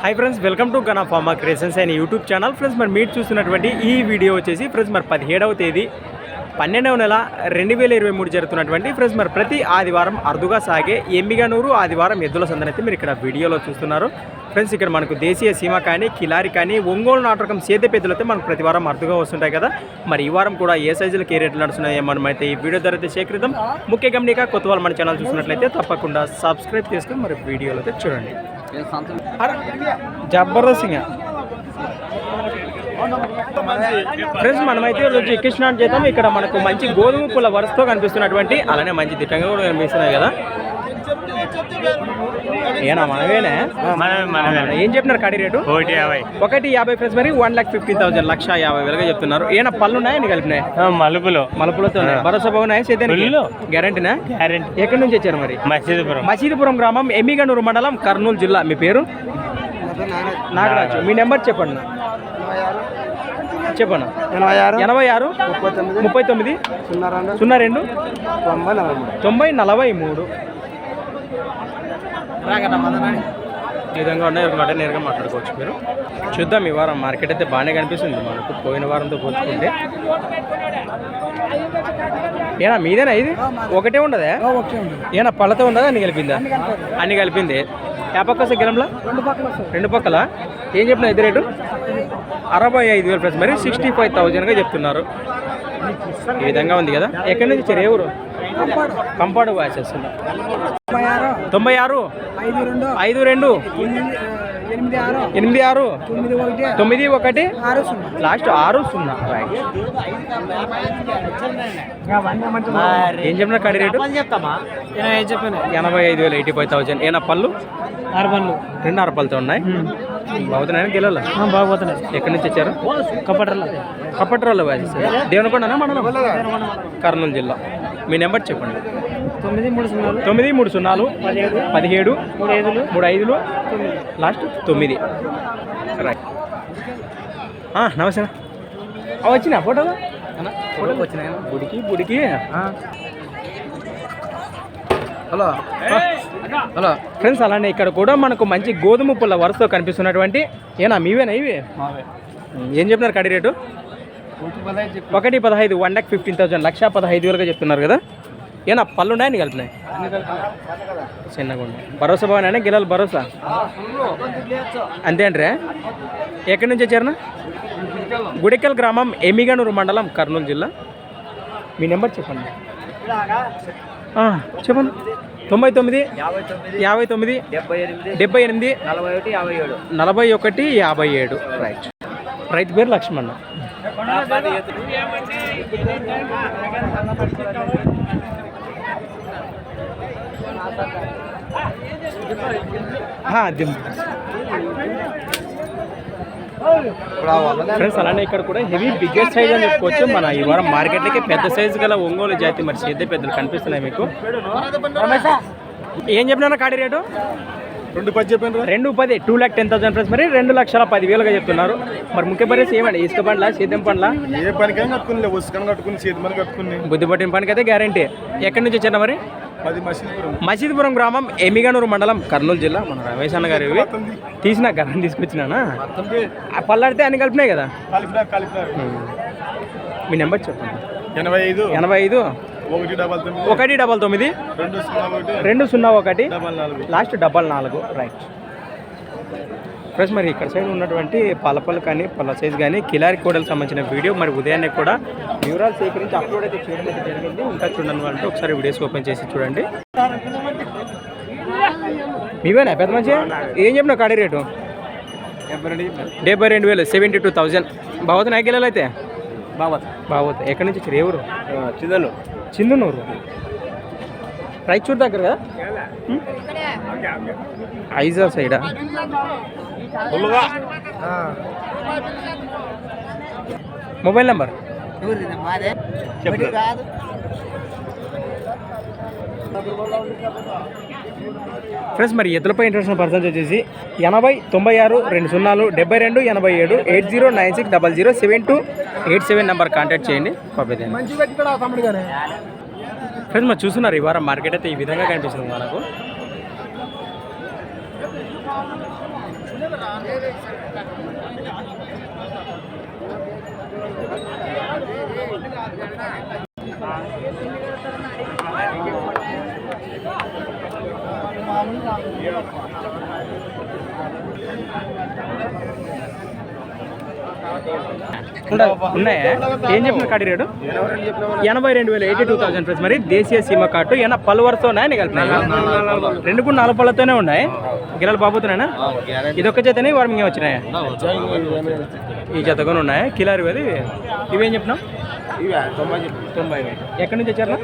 Hi friends welcome to Gana pharma creations అనే YouTube channel friends మరి మీరు చూస్తున్నటువంటి ఈ వీడియో వచ్చేసి ఫ్రెండ్స్ మరి పదిహేడవ తేదీ పన్నెండవ నెల రెండు వేల ఇరవై మూడు జరుగుతున్నటువంటి ఫ్రెండ్స్ మరి ప్రతి ఆదివారం అరుదుగా సాగే ఎమ్మిగనూరు ఆదివారం ఎద్దుల సందనైతే మీరు ఇక్కడ వీడియోలో చూస్తున్నారు. ఫ్రెండ్స్ ఇక్కడ మనకు దేశీయ సీమ కానీ కిలారి కానీ ఒంగోలు నాటకం సేద పెద్దలైతే మనకు ప్రతి వారం అరుదుగా వస్తుంటాయి కదా. మరి ఈ వారం కూడా ఏ సైజులకు ఏ రేట్లు నడుస్తున్నాయో మనం అయితే ఈ వీడియో ద్వారా అయితే సేకరిద్దాం. ముఖ్య గమనిక కొత్త వాళ్ళు మన ఛానల్ చూసినట్లయితే తప్పకుండా సబ్స్క్రైబ్ చేసుకుని మరి వీడియోలో అయితే చూడండి. జబర్దస్త్ ఇంకా ఫ్రెండ్స్ మనమైతే ఈరోజు ఎక్కించిన చేద్దాం. ఇక్కడ మనకు మంచి గోధుమ పూల వరుసతో కనిపిస్తున్నటువంటి అలానే మంచి దిట్టంగా కూడా కనిపిస్తున్నాయి కదా. ఏనా మనమేనే? ఏం చెప్పినారు కడి రేటు? ఒకటి యాభై. ఒకటి యాభై ఫ్రెండ్స్ మరి వన్ లాక్ ఫిఫ్టీన్ థౌసండ్ లక్ష యాభై వేలుగా చెప్తున్నారు. ఏనా పళ్ళు ఉన్నాయా నీకు కలిపినాయి మలుపులు. మలుపులతో. భరోసా బాగున్నాయి ఫుల్లు. గ్యారంటీనా? గ్యారెంటీ. ఎక్కడి నుంచి వచ్చారు మరి? మసీదుపురం. మసీదుపురం గ్రామం ఎమ్మిగనూరు మండలం కర్నూలు జిల్లా. మీ పేరు? నాగరాజు. మీ నెంబర్ చెప్పండి. చెప్పండి. ఎనభై ఆరు ఎనభై ఆరు ముప్పై తొమ్మిది ముప్పై తొమ్మిది సున్నా రెండు సున్నా రెండు తొంభై నలభై మూడు. తొంభై నలభై మూడు. ఈ విధంగా ఉన్నాయి అనమాట నేరుగా మాట్లాడుకోవచ్చు మీరు. చూద్దాం ఈ వారం మార్కెట్ అయితే బాగానే కనిపిస్తుంది మనకు. పోయిన వారంతో పోల్చుకుంటే. ఏనా మీదేనా ఇది? ఒకటే ఉండదా? ఏనా పళ్ళతో ఉండదా అన్ని కలిపిందా? అన్ని కలిపింది. ఏ పక్క వస్తే గెలంలా? రెండు పక్కల ఏం చెప్పిన ఇది రేటు అరవై ఐదు వేలు ప్లస్. మరి సిక్స్టీ ఫైవ్ థౌజండ్గా చెప్తున్నారు. ఈ విధంగా ఉంది కదా. ఎక్కడి నుంచి? వచ్చారు ఏ ఊరు? కంపాడు. వాసేస్తున్నా తొంభై ఆరు. ఐదు రెండు. ఎనిమిది ఆరు. ఎనిమిది ఆరు? తొమ్మిది ఒకటి. లాస్ట్ ఆరు సున్నా. ఏం చెప్పిన కడి రేటు? ఎనభై ఐదు వేలు ఎయిటీ ఫైవ్ థౌసండ్. ఏనా పళ్ళు? పనులు రెండు ఆరు పళ్ళతో ఉన్నాయి బాగుతున్నాయని గిల్లలు? బాగుపోతున్నాయి ఎక్కడి నుంచి వచ్చారు? కప్పటర్ల. కప్పట్రాల్లో వాసేస్తారు దేవనకొండనా? మనం కర్నూలు జిల్లా. మీ నెంబర్ చెప్పండి. తొమ్మిది మూడు సున్నాలు. తొమ్మిది మూడు సున్నాలు. పదిహేడు. పదిహేడు. మూడు ఐదులు. మూడు ఐదులు. లాస్ట్ తొమ్మిది. రైట్ ఆ, నమస్తే. ఆ, వచ్చినా ఫోటోలు? ఫోటోలు వచ్చినాయి బుడికి బుడికి. హలో. హలో. ఫ్రెండ్స్ అలానే ఇక్కడ కూడా మనకు మంచి గోధుమ పుల్ల వరుసతో కనిపిస్తున్నటువంటి ఏనా మీవేనా ఇవి? ఏం చెప్పినారు కడి రేటు? ఒకటి పదహైదు వన్ ల్యాక్ ఫిఫ్టీన్ థౌసండ్ లక్ష పదహైదు వేలుగా చెప్తున్నారు కదా? ఏనా పళ్ళు ఉన్నాయని కలిపినాయి చిన్నగా ఉన్నాయి భరోసా బాగానే గిలాలు భరోసా? అంతే అంటారా? ఎక్కడి నుంచి వచ్చారనా గుడికల్ గ్రామం ఎమిగనూరు మండలం కర్నూలు జిల్లా. మీ నెంబర్ చెప్పండి. చెప్పండి. తొంభై తొమ్మిది యాభై తొమ్మిది డెబ్బై ఎనిమిది నలభై ఒకటి యాభై ఏడు. నలభై ఒకటి యాభై ఏడు. రైట్ రైతు పేరు లక్ష్మణ్. ఫ్రెండ్స్ అలానే ఇక్కడ కూడా హెవీ బిగ్గెస్ట్ సైజ్ అని చెప్పుకోవచ్చు. మన ఈ వారం మార్కెట్లకి పెద్ద సైజు గల ఒంగోలు జాతి మరి సేద్య పెద్దలు కనిపిస్తున్నాయి మీకు. ఏం చెప్పినా కాడి రేటు? రెండు పది చెప్పాను రెండు పది two lakh ten thousand friends మరి రెండు లక్షల పదివేలుగా చెప్తున్నారు. మరి ముఖ్య పరిస్థితి ఏమండి? ఇసుక పండ్ల సేద్యం పండ్ల? ఏ పనికైనా కట్టుకుని ఉసుకని కట్టుకుని చేతి మన కట్టుకుని. బుద్ధి పట్టిన పనికి అయితే గ్యారంటీ ఎక్కడి నుంచి వచ్చారు మరి? మసీదుపురం. మసీదుపురం గ్రామం ఎమిగనూరు మండలం కర్నూలు జిల్లా. మన రమేష్ అన్న గారు ఇవి. తీసిన గరం తీసుకొచ్చినానా? ఆ పళ్ళాడితే అన్ని కలిపినాయి కదా? మీ నెంబర్ చెప్పండి. ఎనభై ఐదు. ఎనభై ఐదు. ఒకటి డబల్ తొమ్మిది. రెండు సున్నా ఒకటి. లాస్ట్ డబల్ నాలుగు. రైట్. ఫ్రెండ్స్ మరి ఇక్కడ సైడ్ ఉన్నటువంటి పలపలు కానీ పళ్ళ సైజ్ కానీ కిలారి కోడలకు సంబంధించిన వీడియో మరి ఉదయాన్నే కూడా వివరాలు సేకరించి అప్లోడ్ అయితే చేయడం అయితే జరిగింది. ఇంకా చూడండి వాళ్ళంటే ఒకసారి వీడియోస్ ఓపెన్ చేసి చూడండి. మీవేనా? పెద్ద మంచి ఏం చెప్పిన కాడి రేటు? డెబ్బై రెండు వేలు సెవెంటీ టూ థౌజండ్. గిల్లలు అయితే? బాబత్ బాగుతాయి ఎక్కడి నుంచి వచ్చారు? ఏ ఊరు? చిదలు చిందునూరు. రైచూర్ దగ్గర కదా? ఐజా సైడా? Mobile number? ఫ్రెండ్స్ మరి ఎద్దులపై ఇంటర్నేషనల్ పర్సెంట్ వచ్చేసి ఎనభై తొంభై ఆరు రెండు సున్నాలు డెబ్బై రెండు ఎనభై ఏడు eight zero nine six double zero seven two eight seven number contact చేయండి. ఫ్రెండ్స్ మరి చూస్తున్నారు ఈ వారం మార్కెట్ అయితే ఈ విధంగా కనిపిస్తుంది మనకు. ఉన్నాయా? ఏం చెప్పిన కాడి రేటు? ఎనభై రెండు వేలు ఎయిటీ టూ థౌసండ్ ప్లస్ మరి దేశీయ సీమ కార్డు ఏమన్నా పలు వరుస ఉన్నాయని కలిపినాయి రెండు కూడా నాలుగు పళ్ళతోనే ఉన్నాయి. గిలాలు బాబుతున్నాయనా ఇది ఒక్క చేతనే వారు ఇంకేం వచ్చినాయా? ఈ జత కూడా ఉన్నాయా కిలారి అది ఇవేం తొంభై వేలు ఎక్కడి నుంచి వచ్చారు?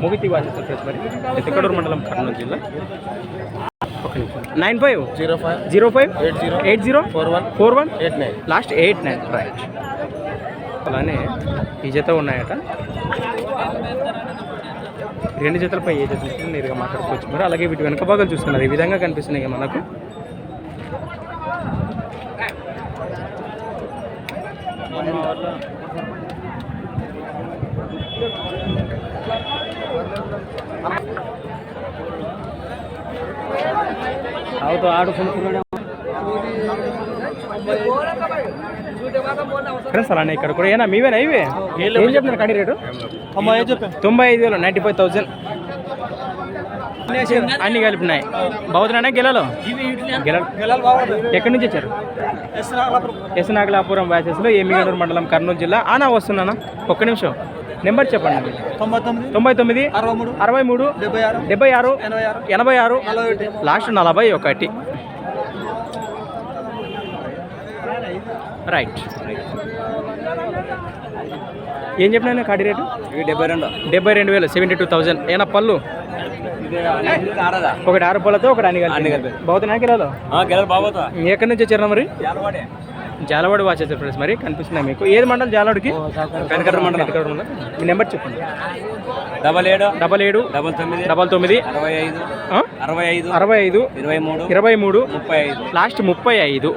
ముగితి ప్లస్ మరి. ఎక్కడూరు మండలం కర్నూలు జిల్లా. Nine five? Zero five. Zero five? Eight zero. Eight zero? Four one. Four one? Eight nine. Last eight nine. Right. అలానే ఈ జత ఉన్నాయట. రెండు జతలపై ఏ జత నేరుగా మాట్లాడుకోవచ్చు. మరి అలాగే వీటి వెనక భాగాలు చూస్తున్నారు. ఈ విధంగా కనిపిస్తున్నాయి మనకు. అవుతో ఆడుకుంటున్నాడు ఇక్కడ కూడా ఏనా మీవేనా ఇవి? ఏం చెప్తున్నారు కడి రేటు? తొంభై ఐదు వేలు నైంటీ ఫైవ్ థౌజండ్ అన్ని కలిపినాయి. బాగుతున్నాయి గెలలో? గెలలు. ఎక్కడి నుంచి వచ్చారు? ఎస్ నాగలాపురం. వ్యాసెస్లో ఏమిగనూరు మండలం కర్నూలు జిల్లా. ఆనా వస్తున్నానా ఒక్క నిమిషం. నెంబర్ చెప్పండి. తొంభై తొమ్మిది అరవై మూడు అరవై మూడు డెబ్బై ఆరు డెబ్బై ఆరు ఎనభై ఆరు లాస్ట్ నలభై ఒకటి. రైట్ ఏం చెప్పినా కాడి రేటు? ఇవి డెబ్బై రెండు. డెబ్బై రెండు వేలు సెవెంటీ టూ థౌజండ్ ఏనా పళ్ళు? ఆడదా ఒకటి ఆరు పళ్ళతో ఒకటి అన్ని అన్ని కలిపి. బాగుతున్నాయి బాబోతా ఎక్కడి నుంచి వచ్చారు మరి? జాలవాడి వాచ్ వచ్చారు ఫ్రెండ్స్ మరి కనిపిస్తున్నాయి మీకు. ఏది మండలం జాలవాడికి? వెనకట్ర మండలం. వెనకట్ర మండలం. మీ నెంబర్ చెప్పండి. డబల్ ఏడు డబల్ ఏడు డబల్ తొమ్మిది డబల్ తొమ్మిది అరవై ఐదు? అరవై ఐదు అరవై ఐదు ఇరవై మూడు ఇరవై మూడు ముప్పై ఐదు. లాస్ట్ ముప్పై ఐదు.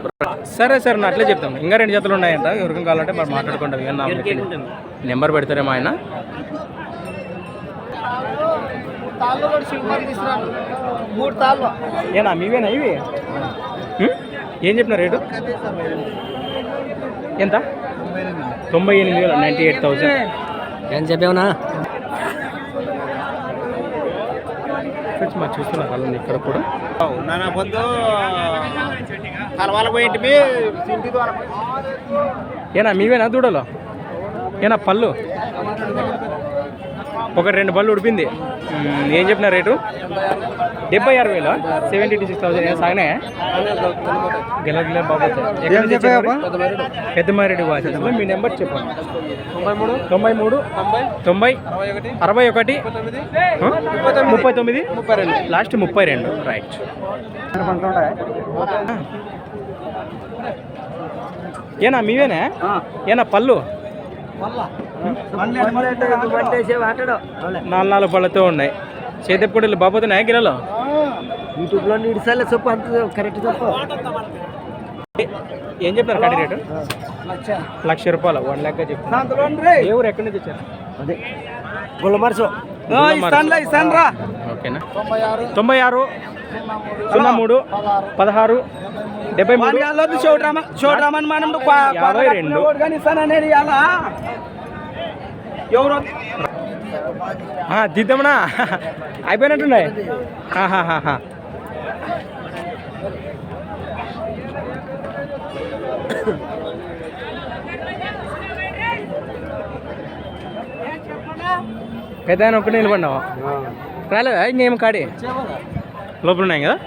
సరే సరే నా అట్లే చెప్తాం ఇంకా రెండు జతలు ఉన్నాయంట. ఎవరికైనా కావాలంటే మరి మాట్లాడుకుంటాం నెంబర్ పెడతారేమో ఆయన? మూడు తాళ్ళు. ఏనా మీవేనా ఇవి? ఏం చెప్పిన రేటు? ఎంత? తొంభై ఎనిమిది వేలు నైంటీ ఎయిట్ థౌసండ్. ఏం చెప్పావునా? ఫ్రెండ్స్ మరి చూస్తున్నారు వాళ్ళని ఇక్కడ కూడా. నాన్న పొద్దు కలవాల పోయింటివి ఏనా మీవేనా దూడలో? ఏనా పళ్ళు? ఒక రెండు పళ్ళు ఉడిపింది. ఏం చెప్పిన రేటు? డెబ్బై ఆరు వేలు? సెవెంటీ సిక్స్ థౌసండ్ ఏం సాగినాయా? గిల గిల బాబు పెద్దమారెడ్డి వాచస్లో మీ నెంబర్ చెప్పండి. తొంభై మూడు తొంభై. మూడు తొంభై తొంభై అరవై ఒకటి? ముప్పై తొమ్మిది. ముప్పై రెండు. లాస్ట్ ముప్పై రెండు. రైట్ ఏనా మీవేనా? ఏనా పళ్ళు. నాలుగు నాలుగు పళ్ళతో ఉన్నాయి. చేతప్పుడు బాబోతున్నాయా గిలలో యూట్యూబ్లో ఇడిసాలే చెప్పు అంత కరెక్ట్ చెప్పు. ఏం చెప్తారు కడి రేటు? లక్ష. రూపాయలు వన్ చెప్తాను ఏ ఊరు ఎక్కడి నుంచి వచ్చారు? అదే గుల్లమరసు. గుల్లమరసు. ఓకేనా? తొంభై ఆరు. సున్నా మూడు పదహారు డెబ్బై మూడు. చూడరామని మనం యాభై రెండు. ఎవరు? దిద్దామనా అయిపోయినట్టున్నాయి. పెద్ద ఆయన ఒక్కడే నిలబడినావా రాలేదా? ఇంకేం కాడి? లోపల ఉన్నాయి కదా.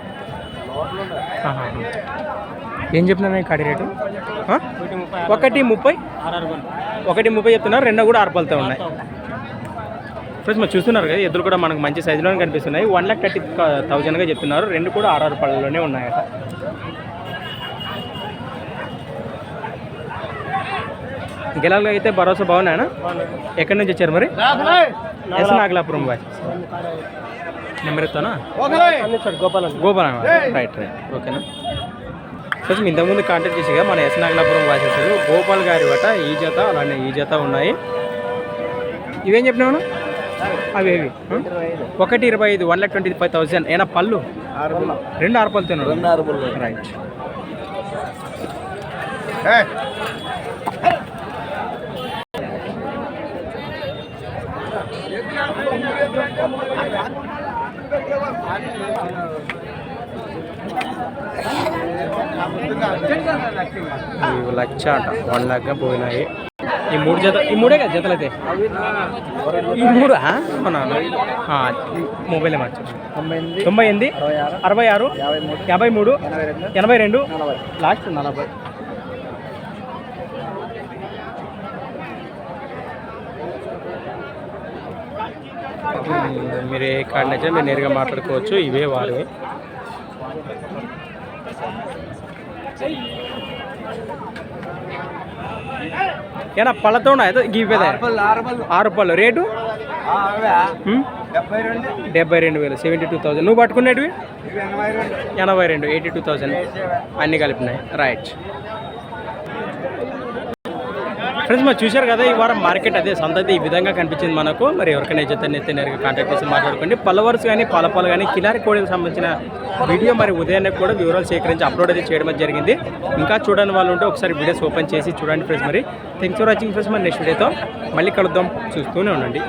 ఏం చెప్తున్నా కాడి రేటు? ఒకటి ముప్పై. ఒకటి ముప్పై చెప్తున్నారు రెండో కూడా ఆరుపలతో ఉన్నాయి. ఫ్రెండ్స్ మీరు చూస్తున్నారు కదా ఎద్దులు కూడా మనకు మంచి సైజులోనే కనిపిస్తున్నాయి. వన్ లాక్ థర్టీ థౌజండ్గా చెప్తున్నారు. రెండు కూడా ఆరు పళ్ళలోనే ఉన్నాయట. గెలాలు అయితే భరోసా బాగున్నాయనా ఎక్కడి నుంచి వచ్చారు మరి? Yes Nagalapuram bye number ఎత్తానా? Gopalam Gopalam right right. ఓకేనా? ఫ్రెండ్స్ మీ ఇంతకుముందు కాంటాక్ట్ చేసి మన ఎస్ నాగలాపురం వాసేసారు గోపాల్ గారి వట ఈ జత అలానే ఈ జత ఉన్నాయి. ఇవేం చెప్పినావు అవి ఏవి? ఒకటి ఇరవై ఐదు one lakh twenty five thousand ఏనా పళ్ళు? రెండు ఆరు పళ్ళు తిన్నాడు రైట్ ఇవి లక్ష అంట. వన్ లాక్గా పోయినాయి. ఈ మూడు జత ఈ మూడే కదా జతలు అయితే? ఈ మూడు మొబైలే మార్చాను తొంభై ఎనిమిది అరవై ఆరు యాభై మూడు ఎనభై రెండు లాస్ట్ నలభై. మీరు ఏ కార్డు నచ్చినా మీరు నేరుగా మాట్లాడుకోవచ్చు ఇవే వారివి. ఏనా పళ్ళతో గీపేదా ఆరు పళ్ళు రేటు? డెబ్బై రెండు. వేలు. Seventy two thousand. నువ్వు పట్టుకునేటివి? ఎనభై రెండు. Eighty two thousand. అన్నీ కలిపినాయి. రైట్. ఫ్రెండ్స్ మరి చూశారు కదా ఈ వారం మార్కెట్ అదే సంత అయితే ఈ విధంగా కనిపించింది మనకు. మరి ఎవరికైనా జత అయితే నేరుగా కాంటాక్ట్ చేసి మాట్లాడుకోండి. పల్లవర్స్ కానీ పాలపాలు కానీ కిలారి కోడికి సంబంధించిన వీడియో మరి ఉదయాన్నే కూడా వివరాలు సేకరించి అప్లోడ్ అయితే చేయడం జరిగింది. ఇంకా చూడని వాళ్ళు ఉంటే ఒకసారి వీడియోస్ ఓపెన్ చేసి చూడండి ఫ్రెండ్స్ మరి. థ్యాంక్స్ ఫర్ వాచింగ్ ఫ్రెండ్స్ మరి నెక్స్ట్ వీడియోతో మళ్ళీ కలుద్దాం. చూస్తూనే ఉండండి.